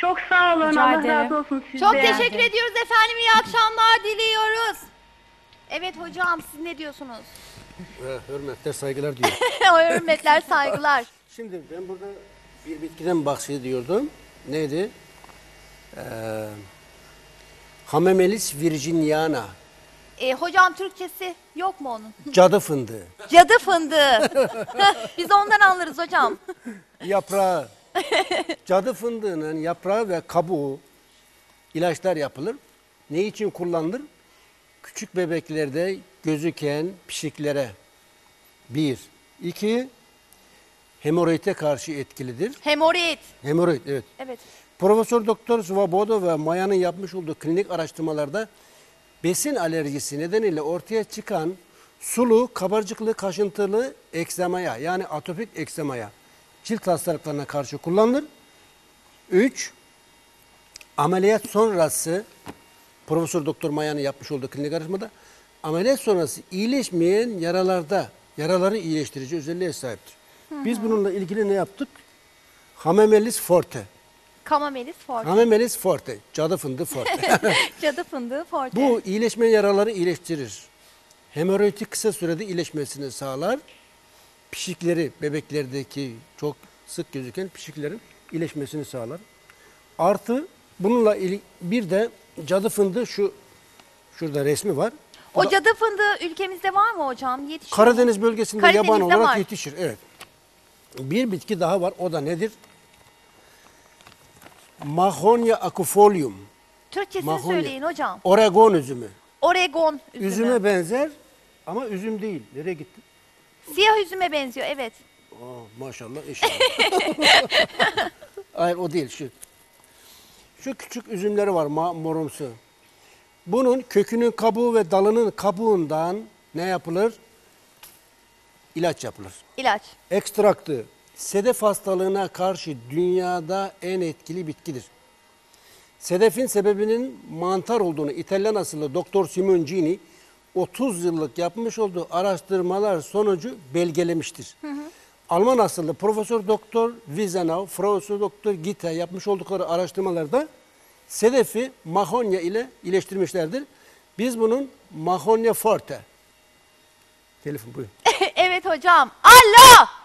Çok sağ olun. Rica Allah ederim. razı olsun sizden. Çok teşekkür ediyoruz efendim. İyi akşamlar diliyoruz. Evet hocam siz ne diyorsunuz? hürmetler, saygılar diyor. Hürmetler, saygılar. Şimdi ben burada bir bitkiden bahsediyordum. Neydi? Ee, Hamemelis virginiana. E, hocam Türkçesi yok mu onun? Cadı fındığı. Cadı fındığı. Biz ondan anlarız hocam. Yaprağı. Cadı fındığının yaprağı ve kabuğu ilaçlar yapılır. Ne için kullanılır? Küçük bebeklerde gözüken pişiklere. Bir. iki hemoroide karşı etkilidir. Hemoroid. Hemoroid evet. Evet. Profesör Doktor Svoboda ve Maya'nın yapmış olduğu klinik araştırmalarda besin alerjisi nedeniyle ortaya çıkan sulu, kabarcıklı, kaşıntılı eksemaya yani atopik eksemaya cilt hastalıklarına karşı kullanılır. 3. Ameliyat sonrası Profesör Doktor Maya'nın yapmış olduğu klinik araştırmada ameliyat sonrası iyileşmeyen yaralarda yaraları iyileştirici özelliğe sahiptir. Biz bununla ilgili ne yaptık? Hamemelis forte. Kamamelis forte. Hamemelis forte. Cadı fındığı forte. Cadı fındığı forte. Bu iyileşmeyen yaraları iyileştirir. Hemoroidi kısa sürede iyileşmesini sağlar. Pişikleri, bebeklerdeki çok sık gözüken pişiklerin iyileşmesini sağlar. Artı bununla ili- bir de cadı fındığı şu şurada resmi var. O cadı fındığı ülkemizde var mı hocam? Yetişiyor. Karadeniz bölgesinde yaban Karadeniz'de olarak var. yetişir. Evet. Bir bitki daha var. O da nedir? Mahonia acufolium. Türkçesini Mahonya. söyleyin hocam. Oregon üzümü. Oregon üzümü. Üzüme benzer ama üzüm değil. Nereye gitti? Siyah üzüme benziyor evet. Aa, maşallah inşallah. Hayır o değil şu. Şu küçük üzümleri var ma- morumsu. Bunun kökünün kabuğu ve dalının kabuğundan ne yapılır? İlaç yapılır. İlaç. Ekstraktı sedef hastalığına karşı dünyada en etkili bitkidir. Sedefin sebebinin mantar olduğunu İtalyan asıllı Doktor Simoncini 30 yıllık yapmış olduğu araştırmalar sonucu belgelemiştir. Alman asıllı Profesör Doktor Wiesenau, Profesör Doktor Gitta yapmış oldukları araştırmalarda sedefi mahonya ile iyileştirmişlerdir. Biz bunun mahonya forte. Telefon buyurun. evet hocam. Allah!